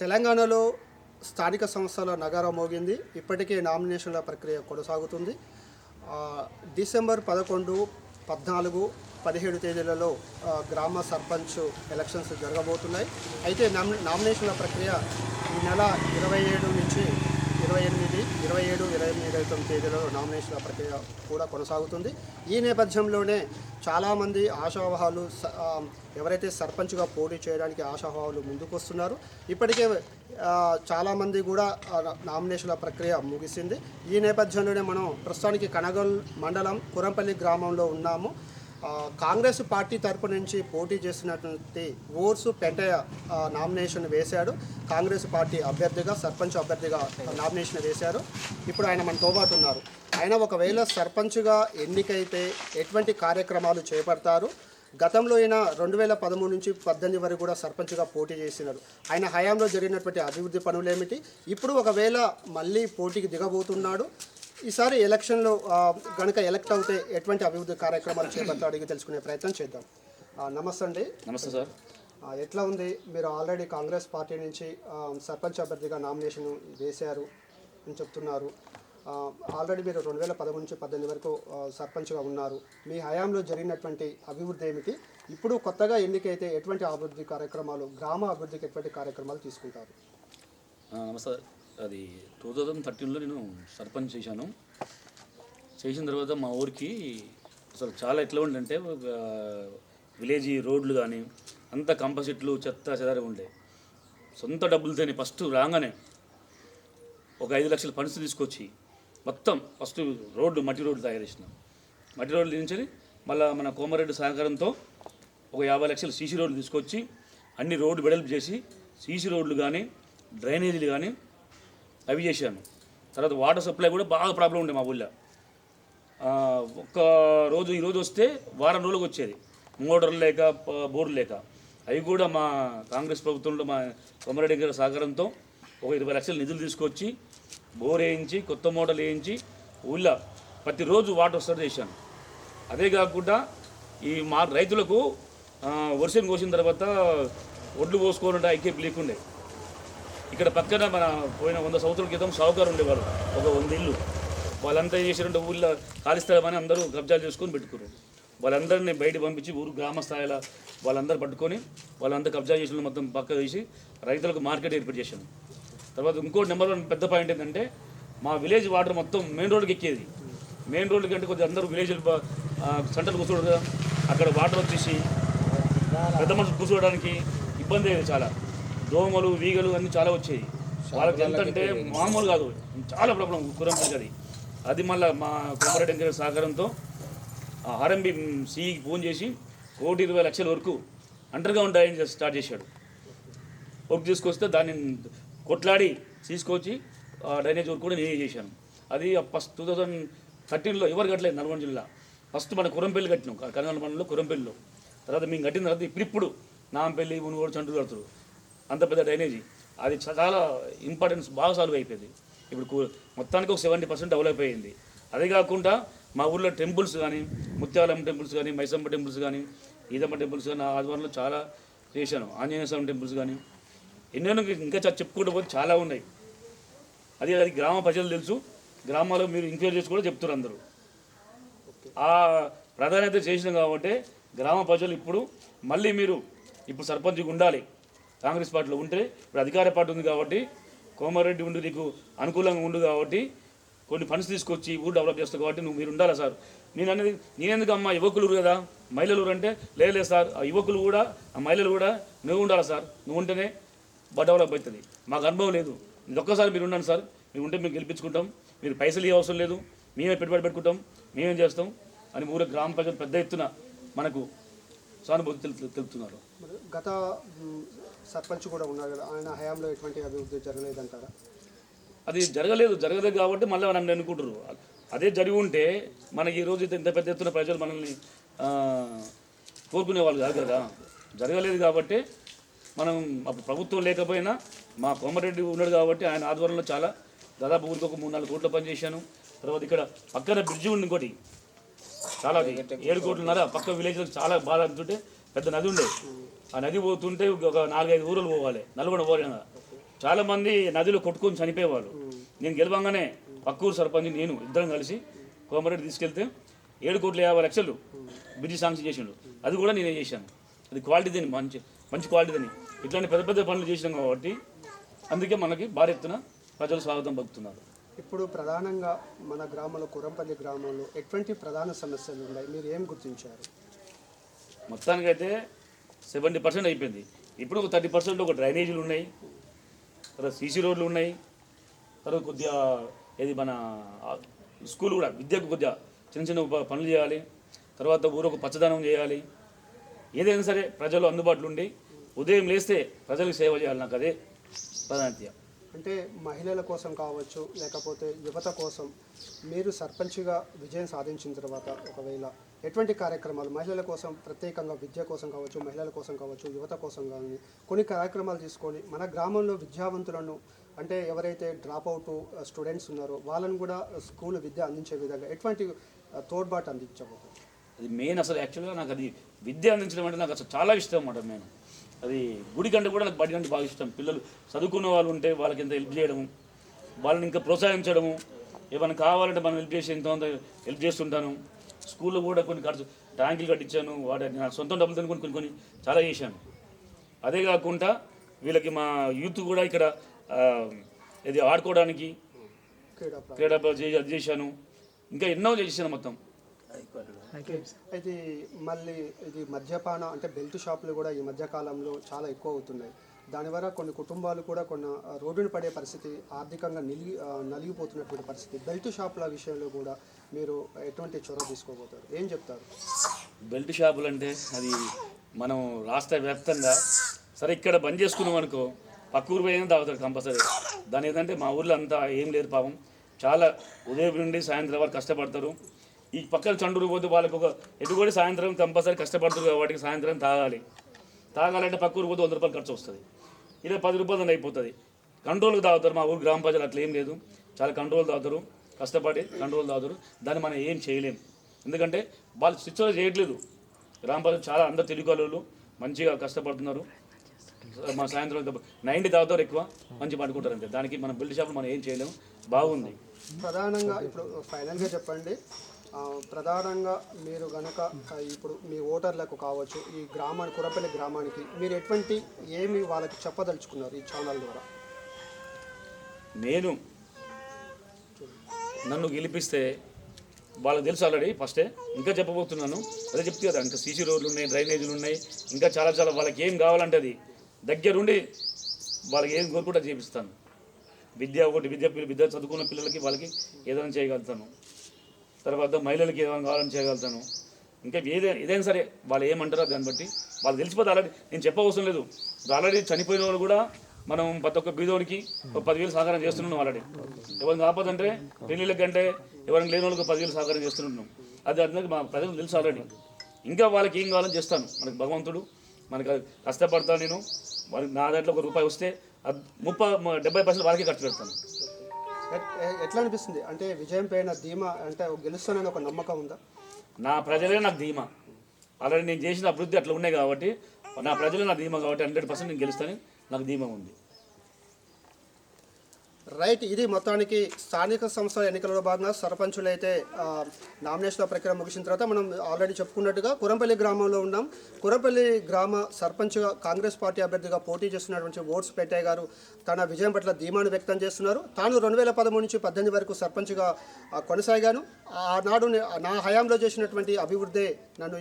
తెలంగాణలో స్థానిక సంస్థల నగారం మోగింది. ఇప్పటికే నామినేషన్ల ప్రక్రియ కొనసాగుతుంది. డిసెంబర్ పదకొండు పద్నాలుగు పదిహేడు తేదీలలో గ్రామ సర్పంచ్ ఎలక్షన్స్ జరగబోతున్నాయి. అయితే నామినేషన్ల ప్రక్రియ ఈ నెల ఇరవై ఏడు నుంచి ఇరవై ఎనిమిది ఇరవై ఏడు ఇరవై ఎనిమిది ఇరవై తొమ్మిది తేదీలో నామినేషన్ల ప్రక్రియ కూడా కొనసాగుతుంది. ఈ నేపథ్యంలోనే చాలామంది ఆశావహాలు స- ఎవరైతే సర్పంచ్గా పోటీ చేయడానికి ఆశాభావాలు ముందుకు వస్తున్నారు ఇప్పటికే చాలామంది కూడా నామినేషన్ల ప్రక్రియ ముగిసింది. ఈ నేపథ్యంలోనే మనం ప్రస్తుతానికి కనగల్ మండలం కురంపల్లి గ్రామంలో ఉన్నాము. కాంగ్రెస్ పార్టీ తరపు నుంచి పోటీ చేసినటువంటి ఓర్సు పెంటయ్య నామినేషన్ వేశాడు. కాంగ్రెస్ పార్టీ అభ్యర్థిగా సర్పంచ్ అభ్యర్థిగా నామినేషన్ వేశారు. ఇప్పుడు ఆయన మనతో పాటు ఉన్నారు. ఆయన ఒకవేళ సర్పంచ్గా ఎన్నికైతే ఎటువంటి కార్యక్రమాలు చేపడతారు? గతంలో అయినా రెండు వేల పదమూడు నుంచి పద్దెనిమిది వరకు కూడా సర్పంచ్గా పోటీ చేసినారు. ఆయన హయాంలో జరిగినటువంటి అభివృద్ధి పనులు ఏమిటి ఇప్పుడు ఒకవేళ మళ్ళీ పోటీకి దిగబోతున్నాడు ఈసారి ఎలక్షన్లో గనుక ఎలక్ట్ అవుతే ఎటువంటి అభివృద్ధి కార్యక్రమాలు చేపడతాడు అడిగి తెలుసుకునే ప్రయత్నం చేద్దాం. నమస్తే అండి. నమస్తే సార్. ఎట్లా ఉంది? మీరు ఆల్రెడీ కాంగ్రెస్ పార్టీ నుంచి సర్పంచ్ అభ్యర్థిగా నామినేషన్ వేశారు అని చెప్తున్నారు. ఆల్రెడీ మీరు రెండు వేల పదమూడు నుంచి పద్దెనిమిది వరకు సర్పంచ్గా ఉన్నారు. మీ హయాంలో జరిగినటువంటి అభివృద్ధి ఏమిటి? ఇప్పుడు కొత్తగా ఎన్నికైతే ఎటువంటి అభివృద్ధి కార్యక్రమాలు గ్రామ అభివృద్ధికి ఎటువంటి కార్యక్రమాలు తీసుకుంటారు? నమస్తే అది టూ థౌజండ్ థర్టీన్లో నేను సర్పంచ్ చేశాను. చేసిన తర్వాత మా ఊరికి అసలు చాలా ఎట్లా ఉండంటే విలేజ్ రోడ్లు కానీ అంత కంపసిట్లు చెత్త చెదారి ఉండే. సొంత డబ్బులతోనే ఫస్ట్ రాగానే ఒక ఐదు లక్షల ఫండ్స్ తీసుకొచ్చి మొత్తం ఫస్ట్ రోడ్డు మట్టి రోడ్డు తయారు చేసినాం. మట్టి రోడ్లు నుంచి మళ్ళీ మన కోమారెడ్డి సహకారంతో ఒక యాభై లక్షల సీసీ రోడ్లు తీసుకొచ్చి అన్ని రోడ్డు వెడల్పు చేసి సీసీ రోడ్లు కానీ డ్రైనేజీలు కానీ అవి చేశాను. తర్వాత వాటర్ సప్లై కూడా బాగా ప్రాబ్లం ఉండే మా ఊళ్ళో. ఒక్క రోజు ఈరోజు వస్తే వారం రోజులకు వచ్చేది. మోటార్లు లేక బోర్లు లేక. అవి కూడా మా కాంగ్రెస్ ప్రభుత్వంలో మా కొమరెడ్డి గారి సహకారంతో ఒక ఇరవై లక్షల నిధులు తీసుకొచ్చి బోర్ వేయించి కొత్త మోటార్లు వేయించి ఊళ్ళో ప్రతిరోజు వాటర్ సర్వ్ చేశాను. అదే కాకుండా ఈ మా రైతులకు వర్షం కోసిన తర్వాత ఒడ్లు పోసుకోవాలంటే ఐకేపు లేకుండే ఇక్కడ పక్కన మన పోయిన వంద సంవత్సరాల క్రితం సావుకారు ఉండేవారు. ఒక వంద ఇల్లు. వాళ్ళంతా ఏం ఊళ్ళో ఖాళీ స్థలమని అందరూ కబ్జాలు చేసుకొని పెట్టుకున్నారు. వాళ్ళందరినీ బయట పంపించి ఊరు గ్రామ స్థాయిలో వాళ్ళందరూ పట్టుకొని వాళ్ళంతా కబ్జా చేసిన మొత్తం పక్క వేసి రైతులకు మార్కెట్ ఏర్పాటు చేశాను తర్వాత ఇంకో నెంబర్ వన్ పెద్ద పాయింట్ ఏంటంటే మా విలేజ్ వాటర్ మొత్తం మెయిన్ రోడ్కి ఎక్కేది. మెయిన్ రోడ్కి అంటే కొద్దిగా అందరూ విలేజ్ సెంటర్ కూర్చోడు కదా. అక్కడ వాటర్ వచ్చేసి పెద్ద మనుషులు కూర్చోవడానికి ఇబ్బంది అయ్యేది చాలా. దోమలు వీగలు అన్నీ చాలా వచ్చాయి. వాళ్ళకి ఎంత అంటే మామూలు కాదు. చాలా ప్రాబ్లం కురంపల్లి అది అది మళ్ళీ మా కొమరెడ్డి వెంకట సహకారంతో ఆర్ఎంబి సిఈకి ఫోన్ చేసి కోటి ఇరవై లక్షల వరకు అండర్గా ఉంటాయని చేసి స్టార్ట్ చేశాడు. వర్క్ తీసుకొస్తే దాన్ని కొట్లాడి తీసుకొచ్చి ఆ డ్రైనేజ్ వర్క్ కూడా నేనే చేశాను. అది ఫస్ట్ టూ థౌజండ్ థర్టీన్లో ఎవరు కట్టలేదు నల్గొండ జిల్లా. ఫస్ట్ మన కురంపల్లి కట్టినాం కర్నాల మండలంలో కురంపల్లిలో. తర్వాత మేము కట్టిన తర్వాత ఇప్పుడిప్పుడు నాంపల్లి మునుగోడు చంటూరు కడుతురు. అంత పెద్ద డ్రైనేజీ. అది చాలా ఇంపార్టెన్స్ బాగా సాల్వ్ అయిపోయింది. ఇప్పుడు మొత్తానికి ఒక సెవెంటీ పర్సెంట్ డెవలప్ అయింది అదే కాకుండా మా ఊర్లో టెంపుల్స్ కానీ ముత్యాలమ్మ టెంపుల్స్ కానీ మైసమ్మ టెంపుల్స్ కానీ ఈదమ్మ టెంపుల్స్ కానీ ఆధ్వర్యంలో చాలా చేశాను. ఆంజనేయ స్వామి టెంపుల్స్ కానీ ఎన్నెన్నో ఇంకా చెప్పుకుంటూ పోతే చాలా ఉన్నాయి. అది అది గ్రామ ప్రజలు తెలుసు. గ్రామాల్లో మీరు ఎంక్వైరీ చేసి కూడా చెప్తారు అందరూ. ఆ ప్రాధాన్యత చేసినాం కాబట్టి గ్రామ ప్రజలు ఇప్పుడు మళ్ళీ మీరు ఇప్పుడు సర్పంచ్గా ఉండాలి. కాంగ్రెస్ పార్టీలో ఉంటే ఇప్పుడు అధికార పార్టీ ఉంది కాబట్టి కోమారెడ్డి ఉండి నీకు అనుకూలంగా ఉండు కాబట్టి కొన్ని ఫండ్స్ తీసుకొచ్చి ఊరు డెవలప్ చేస్తావు కాబట్టి నువ్వు మీరు ఉండాలా సార్? నేను అనేది నేనెందుకు అమ్మా యువకులు కదా? మహిళలు అంటే లేదు సార్. ఆ యువకులు కూడా ఆ మహిళలు కూడా నువ్వు ఉండాలా సార్? నువ్వు ఉంటేనే బాగా డెవలప్ అవుతుంది. మాకు అనుభవం లేదు. ఒక్కసారి మీరు ఉండండి సార్. మీరు ఉంటే మేము గెలిపించుకుంటాం. మీరు పైసలు ఇవ్వ అవసరం లేదు. మేమే పెట్టుబడి పెట్టుకుంటాం. మేమేం చేస్తాం? అని ఊరు గ్రామ ప్రజలు పెద్ద ఎత్తున మనకు సానుభూతి తెలు- తెలుపుతున్నారు. గత సర్పంచ్ కూడా ఉన్నారు కదా ఆయన హయాంలో ఎటువంటి అభివృద్ధి జరగలేదంటారా? అది జరగలేదు జరగలేదు కాబట్టి మళ్ళీ నన్ను ఎన్నుకుంటారు అదే జరిగి ఉంటే మనకి ఈ రోజు ఇంత పెద్ద ఎత్తున ప్రజలు మనల్ని ఆ, కోరుకునే వాళ్ళు కాదు కదా. జరగలేదు కాబట్టి మనం అప్పుడు ప్రభుత్వం లేకపోయినా మా కోమరెడ్డి ఉన్నాడు కాబట్టి ఆయన ఆధ్వర్యంలో చాలా దాదాపు ఊరికి ఒక మూడు నాలుగు కోట్ల పని చేశాను తర్వాత ఇక్కడ పక్కన బ్రిడ్జి ఉంది ఇంకోటి. చాలా ఏడు కోట్లున్నర పక్క విలేజ్లో చాలా బాధ అంటుంటే పెద్ద నది ఉండే. ఆ నది పోతుంటే ఒక నాలుగైదు ఊరులు పోవాలి. నల్గొండ పోలేగా చాలా మంది నదిలో కొట్టుకొని చనిపోయేవాళ్ళు. నేను గెలవంగానే పక్క ఊరు సర్పంచ్ నేను ఇద్దరం కలిసి కోమరెడ్డి తీసుకెళ్తే ఏడు కోట్ల యాభై లక్షలు బిజీ శాంక్షన్ చేసిండు. అది కూడా నేనే చేశాను. అది క్వాలిటీ దీని మంచి మంచి క్వాలిటీ దీని ఇట్లాంటి పెద్ద పెద్ద పనులు చేసినాం కాబట్టి అందుకే మనకి భారీ ఎత్తున ప్రజలు స్వాగతం పలుకుతున్నారు. ఇప్పుడు ప్రధానంగా మన గ్రామంలో కురంపల్లి గ్రామంలో ఎటువంటి ప్రధాన సమస్యలు ఉన్నాయి? మీరు ఏం గుర్తించారు? మొత్తానికైతే సెవెంటీ పర్సెంట్ అయిపోయింది. ఇప్పుడు ఒక థర్టీ పర్సెంట్ ఒక డ్రైనేజీలు ఉన్నాయి తర్వాత సీసీ రోడ్లు ఉన్నాయి తర్వాత కొద్దిగా ఏది మన స్కూల్ కూడా విద్యకు కొద్దిగా చిన్న చిన్న పనులు చేయాలి తర్వాత ఊరకు పచ్చదనం చేయాలి. ఏదైనా సరే ప్రజలు అందుబాటులో ఉండి ఉదయం లేస్తే ప్రజలకు సేవ చేయాలి. నాకు అదే ప్రాధాన్యత. అంటే మహిళల కోసం కావచ్చు లేకపోతే యువత కోసం మీరు సర్పంచ్గా విజయం సాధించిన తర్వాత ఒకవేళ ఎటువంటి కార్యక్రమాలు మహిళల కోసం ప్రత్యేకంగా విద్య కోసం కావచ్చు మహిళల కోసం కావచ్చు యువత కోసం కానీ కొన్ని కార్యక్రమాలు తీసుకొని మన గ్రామంలో విద్యావంతులను అంటే ఎవరైతే డ్రాప్ అవుట్ స్టూడెంట్స్ ఉన్నారో వాళ్ళని కూడా స్కూల్ విద్య అందించే విధంగా ఎటువంటి uh, తోడ్బాటు తోడ్పాటు అందించబోతుంది అది మెయిన్ అసలు యాక్చువల్గా నాకు అది విద్య అందించడం అంటే నాకు అసలు చాలా ఇష్టం అన్నమాట నేను అది గుడి కంటే కూడా నాకు బడి కంటే బాగా ఇష్టం. పిల్లలు చదువుకున్న వాళ్ళు ఉంటే వాళ్ళకి ఎంత హెల్ప్ చేయడము వాళ్ళని ఇంకా ప్రోత్సహించడము ఏమైనా కావాలంటే మనం హెల్ప్ చేసి ఎంతో హెల్ప్ చేస్తుంటాను. స్కూల్లో కూడా కొన్ని ఖర్చు ట్యాంకులు కట్టించాను వాటి నా సొంతం డబ్బులతో కొన్ని కొన్ని కొన్ని చాలా చేశాను. అదే కాకుండా వీళ్ళకి మా యూత్ కూడా ఇక్కడ ఇది ఆడుకోవడానికి క్రీడా చేశాను. ఇంకా ఎన్నో చేశాను మొత్తం. అయితే మళ్ళీ ఇది మద్యపాన అంటే బెల్ట్ షాపులు కూడా ఈ మధ్య కాలంలో చాలా ఎక్కువ అవుతున్నాయి. దానివల్ల కొన్ని కుటుంబాలు కూడా కొన్ని రోడ్డున పడే పరిస్థితి ఆర్థికంగా నిలిగి నలిగిపోతున్నటువంటి పరిస్థితి బెల్ట్ షాపుల విషయంలో కూడా మీరు ఎటువంటి చొరవ తీసుకోబోతారు? ఏం చెప్తారు? బెల్ట్ షాపులు అంటే అది మనం రాష్ట్ర వ్యాప్తంగా సరే ఇక్కడ బంద్ చేసుకున్నాం అనుకో పక్క ఊరు పోయినా తాగుతారు కంపల్సరీ. దాని ఏంటంటే మా ఊర్లో అంతా ఏం లేదు పాపం. చాలా ఉదయం నుండి సాయంత్రం వరకు కష్టపడతారు. ఈ పక్కన చండూరు పోతే వాళ్ళకి ఒక ఎటుకొని సాయంత్రం కంపల్సరీ కష్టపడుతుంది కాబట్టి సాయంత్రం తాగాలి. తాగాలంటే పక్క ఊరు పోతే వంద రూపాయలు ఖర్చు వస్తుంది. ఇలా పది రూపాయలు అయిపోతుంది. కంట్రోల్కి తాగుతారు మా ఊరు గ్రామ ప్రజలు అట్లా ఏం లేదు. చాలా కంట్రోల్ తాగుతారు కష్టపడి కంట్రోల్ తాగుతారు. దాన్ని మనం ఏం చేయలేం. ఎందుకంటే వాళ్ళు స్విచ్ చేయట్లేదు. గ్రామ ప్రజలు చాలా అందరు తెలుగు వాళ్ళు మంచిగా కష్టపడుతున్నారు. మా సాయంత్రం నైన్టీ తాగుతారు ఎక్కువ మంచి పడుకుంటారు అంతే. దానికి మన బిల్డ్ షాప్ మనం ఏం చేయలేము బాగుంది. ప్రధానంగా ఇప్పుడు ఫైనల్గా చెప్పండి. ప్రధానంగా మీరు గనక ఇప్పుడు మీ ఓటర్లకు కావచ్చు ఈ గ్రామానికి కురపల్లి గ్రామానికి మీరు ఎటువంటి ఏమి వాళ్ళకి చెప్పదలుచుకున్నారు ఈ ఛానల్ ద్వారా? నేను నన్ను గెలిపిస్తే వాళ్ళకి తెలుసు ఆల్రెడీ ఫస్టే. ఇంకా చెప్పబోతున్నాను. అదే చెప్తే కదా ఇంకా సీసీ రోడ్లు ఉన్నాయి డ్రైనేజీలు ఉన్నాయి ఇంకా చాలా చాలా వాళ్ళకి ఏం కావాలంటే అది దగ్గరుండి వాళ్ళకి ఏం కోరుకుంటే చేపిస్తాను. విద్య ఒకటి విద్య విద్య చదువుకున్న పిల్లలకి వాళ్ళకి ఏదైనా చేయగలుగుతాను. తర్వాత మహిళలకి ఏమైనా కావాలని చేయగలుగుతాను. ఇంకా ఏదైనా ఏదైనా సరే వాళ్ళు ఏమంటారో దాన్ని బట్టి వాళ్ళు తెలిసిపోతే ఆల్రెడీ నేను చెప్పవసరం లేదు. ఆల్రెడీ చనిపోయిన వాళ్ళు కూడా మనం ప్రతి ఒక్క బీదోడికి ఒక పదివేలు సహకారం చేస్తున్నాం ఆల్రెడీ. ఎవరిని కాకపోతే పెళ్ళిళ్ళకి కంటే ఎవరిని లేని వాళ్ళకి పదివేలు సహకారం చేస్తున్నాం. అది అందరికి మా ప్రజలకు తెలుసు ఆల్రెడీ. ఇంకా వాళ్ళకి ఏం కావాలని చేస్తాను. మనకి భగవంతుడు మనకి కష్టపడతాను నేను. వాళ్ళకి నా దాంట్లో ఒక రూపాయి వస్తే ముప్పై డెబ్బై పర్సెంట్ వాళ్ళకి ఖర్చు పెడతాను. ఎట్లా అనిపిస్తుంది? అంటే విజయం పైన ధీమా అంటే గెలుస్తానని ఒక నమ్మకం ఉందా? నా ప్రజలే నాకు ధీమా. ఆల్రెడీ నేను చేసిన అభివృద్ధి అట్లా ఉన్నాయి కాబట్టి నా ప్రజలే నా ధీమా కాబట్టి హండ్రెడ్ పర్సెంట్ నేను గెలుస్తానని నాకు ధీమా ఉంది. రైట్ ఇది మొత్తానికి స్థానిక సంస్థల ఎన్నికలలో భాగంగా సర్పంచులు అయితే నామినేషన్ల ప్రక్రియ ముగిసిన తర్వాత మనం ఆల్రెడీ చెప్పుకున్నట్టుగా కురంపల్లి గ్రామంలో ఉన్నాం. కురంపల్లి గ్రామ సర్పంచ్గా కాంగ్రెస్ పార్టీ అభ్యర్థిగా పోటీ చేస్తున్నటువంటి ఓట్స్ పెట్టే గారు. తన విజయం పట్ల ధీమాను వ్యక్తం చేస్తున్నారు. తాను రెండు వేల పదమూడు నుంచి పద్దెనిమిది వరకు సర్పంచ్గా కొనసాగాను. ఆనాడు నా హయాంలో చేసినటువంటి అభివృద్ధి నన్ను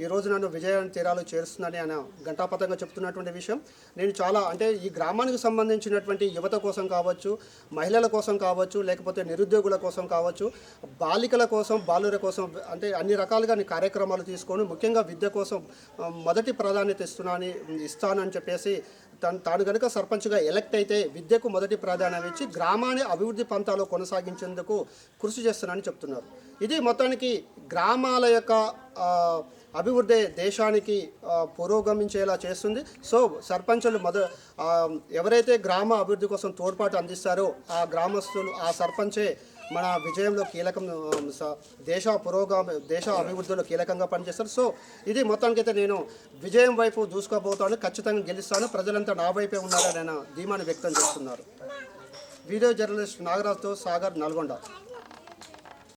ఈ రోజు నన్ను విజయ తీరాలు చేరుస్తుందని ఆయన ఘంటాపథంగా చెప్తున్నటువంటి విషయం. నేను చాలా అంటే ఈ గ్రామానికి సంబంధించినటువంటి యువత కోసం కావచ్చు మహిళల కోసం కావచ్చు లేకపోతే నిరుద్యోగుల కోసం కావచ్చు బాలికల కోసం బాలుర కోసం అంటే అన్ని రకాలుగా నేను కార్యక్రమాలు తీసుకొని ముఖ్యంగా విద్య కోసం మొదటి ప్రాధాన్యత ఇస్తున్నాను ఇస్తానని చెప్పేసి తను తాను కనుక సర్పంచ్గా ఎలక్ట్ అయితే విద్యకు మొదటి ప్రాధాన్యత ఇచ్చి గ్రామాన్ని అభివృద్ధి పంతాలో కొనసాగించేందుకు కృషి చేస్తున్నానని చెప్తున్నారు. ఇది మొత్తానికి గ్రామాల యొక్క అభివృద్ధి దేశానికి పురోగమించేలా చేస్తుంది. సో సర్పంచులు మొద ఎవరైతే గ్రామ అభివృద్ధి కోసం తోడ్పాటు అందిస్తారో ఆ గ్రామస్తులు ఆ సర్పంచే మన విజయంలో కీలకం స- దేశ పురోగామి దేశ అభివృద్ధిలో కీలకంగా పనిచేస్తారు. సో ఇది మొత్తానికైతే నేను విజయం వైపు దూసుకోబోతాను ఖచ్చితంగా గెలుస్తాను. ప్రజలంతా నా వైపే ఉన్నారని ధీమాను వ్యక్తం చేస్తున్నారు. వీడియో జర్నలిస్ట్ నాగరాజ్తో సాగర్ నల్గొండ.